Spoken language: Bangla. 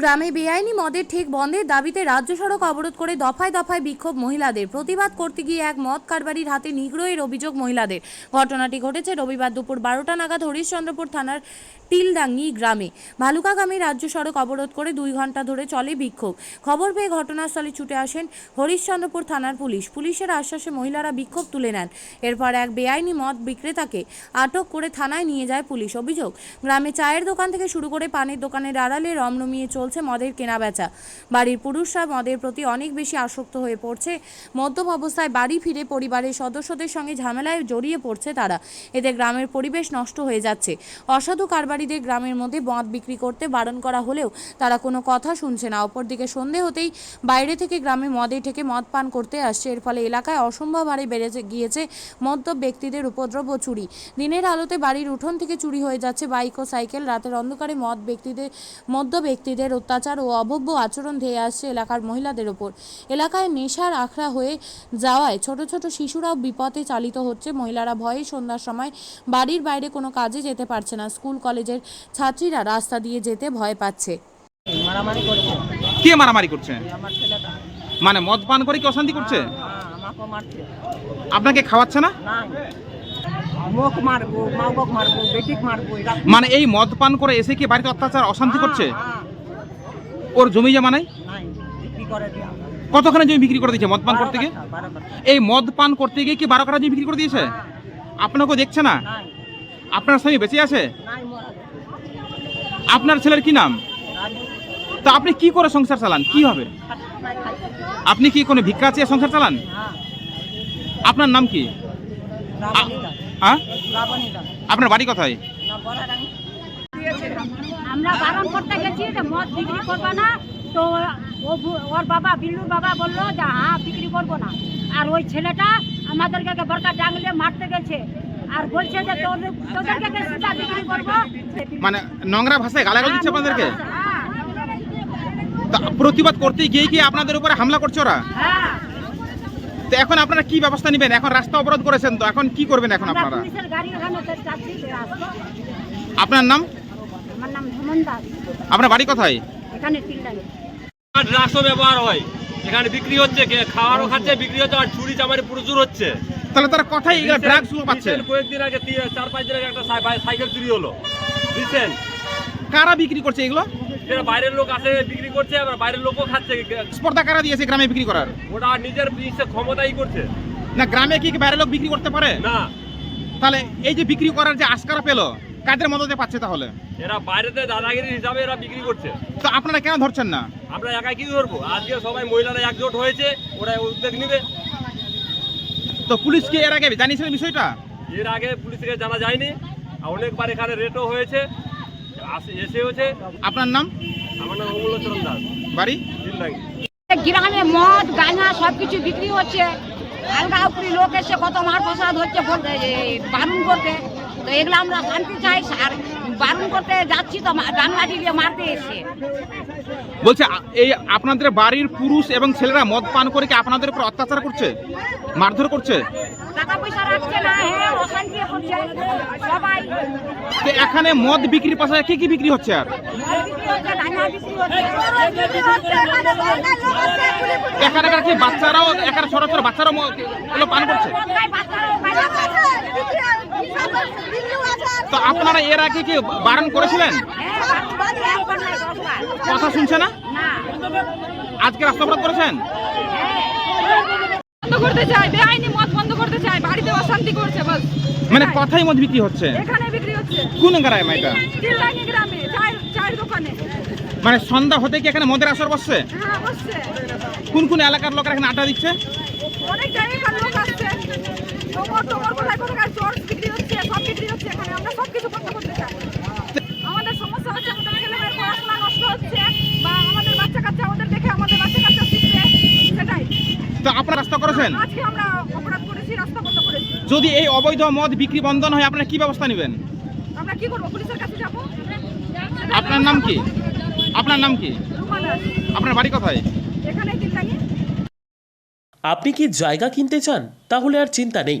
গ্রামে বেআইনি মদের ঠিক বন্ধের দাবিতে রাজ্য সড়ক অবরোধ করে দফায় দফায় বিক্ষোভ মহিলাদের। প্রতিবাদ করতে গিয়ে এক মদ কারবারির হাতে নিগ্রহের অভিযোগ মহিলাদের। ঘটনাটি ঘটেছে রবিবার দুপুর বারোটা নাগাদ হরিশ্চন্দ্রপুর থানার টিলডাঙ্গি গ্রামে। ভালুকাগামী রাজ্য সড়ক অবরোধ করে দুই ঘণ্টা ধরে চলে বিক্ষোভ। খবর পেয়ে ঘটনাস্থলে ছুটে আসেন হরিশ্চন্দ্রপুর থানার পুলিশ। পুলিশের আশ্বাসে মহিলারা বিক্ষোভ তুলে নেন। এরপর এক বেআইনি মদ বিক্রেতাকে আটক করে থানায় নিয়ে যায় পুলিশ। অভিযোগ, গ্রামে চায়ের দোকান থেকে শুরু করে পানের দোকানের আড়ালে রমরমিয়ে চলছে মদের কেনাবেচা। বাড়ির পুরুষরা মদের প্রতি অনেক বেশি আসক্ত হয়ে পড়ছে। মদ্যপ অবস্থায় বাড়ি ফিরে পরিবারের সদস্যদের সঙ্গে ঝামেলায় জড়িয়ে পড়ছে তারা। এতে গ্রামের পরিবেশ নষ্ট হয়ে যাচ্ছে। অসাধু কারবারিদের গ্রামের মধ্যে মদ বিক্রি করতে বারণ করা হলেও তারা কোনো কথা শুনছে না। অপরদিকে সন্ধে হতেই বাইরে থেকে গ্রামে মদে থেকে মদ পান করতে আসছে। এর ফলে এলাকায় অসম্ভব হারে বেড়ে গিয়েছে মদ্যপ ব্যক্তিদের উপদ্রব ও চুরি। দিনের আলোতে বাড়ির উঠোন থেকে চুরি হয়ে যাচ্ছে বাইক ও সাইকেল। রাতের অন্ধকারে মদ ব্যক্তিদের মদ্য ব্যক্তিদের অত্যাচার ও অভব্য আচরণ ধেয়ে আসছে এলাকার মহিলাদের ওপর। এলাকায় নেশার আখড়া হয়ে যাওয়ায় ছোট ছোট শিশুরাও বিপদে চালিত হচ্ছে। মহিলারা ভয়ে সন্ধ্যার সময় বাড়ির বাইরে কোনো কাজে যেতে পারছে না। স্কুল কলেজের ছাত্রীরা রাস্তা দিয়ে যেতে ভয় পাচ্ছে। মারামারি করছে। কে মারামারি করছে? আমার ছেলেটা। মানে মদ পান করে কি অশান্তি করছে? হ্যাঁ, মারছে। আপনাকে খাওয়াচ্ছে না? না মুখ মারবো মা মারবো বেটিক মারবো মানে এই মদ পান করে এসে কি বাড়িতে অত্যাচার অশান্তি করছে? হ্যাঁ, ওর জমি জমা নাই? কতখানি জমি বিক্রি করে দিয়েছে মদ পান করতে গিয়ে। এই মদ পান করতে গিয়ে কি বারো কাঠা জমি বিক্রি করে দিয়েছে? আপনাকেও দেখছে না? আপনার স্বামী বেঁচে আছে? আপনার ছেলের কি নাম? তা আপনি কি করে সংসার চালান? কি হবে? আপনি কি কোনো ভিক্ষা চেয়ে সংসার চালান? আপনার নাম কি? হ্যাঁ আপনার বাড়ি কোথায়? আমরা বারণ করতে গেছি যে মদ বিক্রি করবে না। তো ওর বাবা বিল্লুর বাবা বলল যে হ্যাঁ বিক্রি করব না। আর ওই ছেলেটা আমাদেরকে বড়কা ডাঙলে মারতে গেছে। আর বলছে যে তোদেরকে সুদা বিক্রি করব? মানে নোংরা ভাষায় গালাগাল দিচ্ছে আপনাদেরকে? হ্যাঁ প্রতিবাদ করতে গিয়ে কি আপনাদের উপরে হামলা করছে ওরা? হ্যাঁ। তো এখন আপনারা কি ব্যবস্থা নেবেন? এখন রাস্তা অবরোধ করেছেন তো এখন কি করবেন এখন আপনারা? আপনার নাম? আমার নাম হেমন দাস। আপনার বাড়ি কোথায়? এখানে আর ড্রাগসও ব্যবহার হয়। এখানে বিক্রি হচ্ছে খাওয়ারও খাচ্ছে বিক্রি হচ্ছে আর চুরি চামারি প্রচুর হচ্ছে। তাহলে তারা কথাই ড্রাগস পাচ্ছে। কয়েকদিন আগে চার পাঁচ দিন আগে একটা সাইকেল চুরি হলো। রিসেন্ট। কারা বিক্রি করছে এগুলো? যেটা বাইরের লোক আসে বিক্রি করছে আবার বাইরের লোকও খাচ্ছে। স্পর্ধা কারা দিয়েছে গ্রামে বিক্রি করার? ওটা নিজের ইচ্ছে ক্ষমতাই করছে। না গ্রামে কি বাইরের লোক বিক্রি করতে পারে? না। তাহলে এই যে বিক্রি করার যে আস্কারা পেল কাদের মদতে পাচ্ছে তাহলে? এরা বাইরেতে দাদাগিরি হিসাবে এরা বিক্রি করছে। তো আপনারা কেন ধরছেন না? আমরা একাই কি ধরবো? আজকে সবাই মহিলারা একজোট হয়েছে ওরা উদ্যোগ নেবে। তো পুলিশকে এর আগে জানিয়েছিলেন বিষয়টা? এর আগে পুলিশকে জানা যায়নি। অনেকবার এখানে রেটও হয়েছে আসে- এসে হয়েছে আপনার নাম? আমার নাম অমূল্যচরণ দাস। বাড়ি? গ্রামে মদ গাঁজা সব কিছু বিক্রি হচ্ছে। আলগা উপরি লোক এসে কত মার প্রসাদ হচ্ছে বলতে বারণ করতে তো এগুলো আমরা শান্তি চাই আর বারণ করতে যাচ্ছি তো মা- দিয়ে মারতে এসে বলছে এই আপনাদের বাড়ির পুরুষ এবং ছেলেরা মদ পান করে কি আপনাদের উপর অত্যাচার করছে? মারধর করছে? টাকা পয়সা রাখছে না হ্যাঁ অশান্তি করছে সবাই। তো এখানে মদ বিক্রির পাশে কি কি বিক্রি হচ্ছে আর? এখানে কি বাচ্চারাও এখানে ছোট ছোট বাচ্চারাও মদ- পান করছে কোথায় বাচ্চারাও বাইরে আছে, তো আপনারা এর আগে কি বারণ করেছিলেন। কথা শুনছে না? আজকে রাস্তা অবরোধ করেছেন? বন্ধ করতে চাই বেআইনি মদ বন্ধ করতে চাই বাড়িতে অশান্তি করছে বাস। মানে কথাই মদ বিক্রি হচ্ছে? এখানে বিক্রি হচ্ছে। কোন গ্রামে এটা? তিল্লাঙ্গি গ্রামে চায়ের চায়ের দোকানে। মানে সন্ধ্যা হতে কি এখানে মদের আসর বসছে? হ্যাঁ বসছে। কোন কোন এলাকার লোকেরা এখানে আড্ডা দিচ্ছে? অনেক জায়গায় লোক আসছে। কোথায় কোথায় চর্চ বিক্রি হচ্ছে। হচ্ছে এখানে আমরা সব কিছু বন্ধ করতে চাই। আমাদের সমস্যা হচ্ছে আমাদের ছেলেমেয়ের পড়াশোনা নষ্ট হচ্ছে বা আমাদের বাচ্চা কাচ্চা ওদের দেখে আমাদের বাচ্চা কাচ্চা শিখবে সেটাই। তো আপনারা রাস্তা করেছেন? আজকে আমরা অপরাধ করেছি রাস্তা বন্ধ করেছি। যদি এই অবৈধ মদ বিক্রি বন্ধ হয় আপনারা কি ব্যবস্থা নেবেন? আমরা কি করব? পুলিশের কাছে যাব? আপনার নাম কি? আপনার নাম কি? আপনার বাড়ি কোথায়? এখানে আপনি কি জায়গা কিনতে চান? তাহলে আর চিন্তা নেই।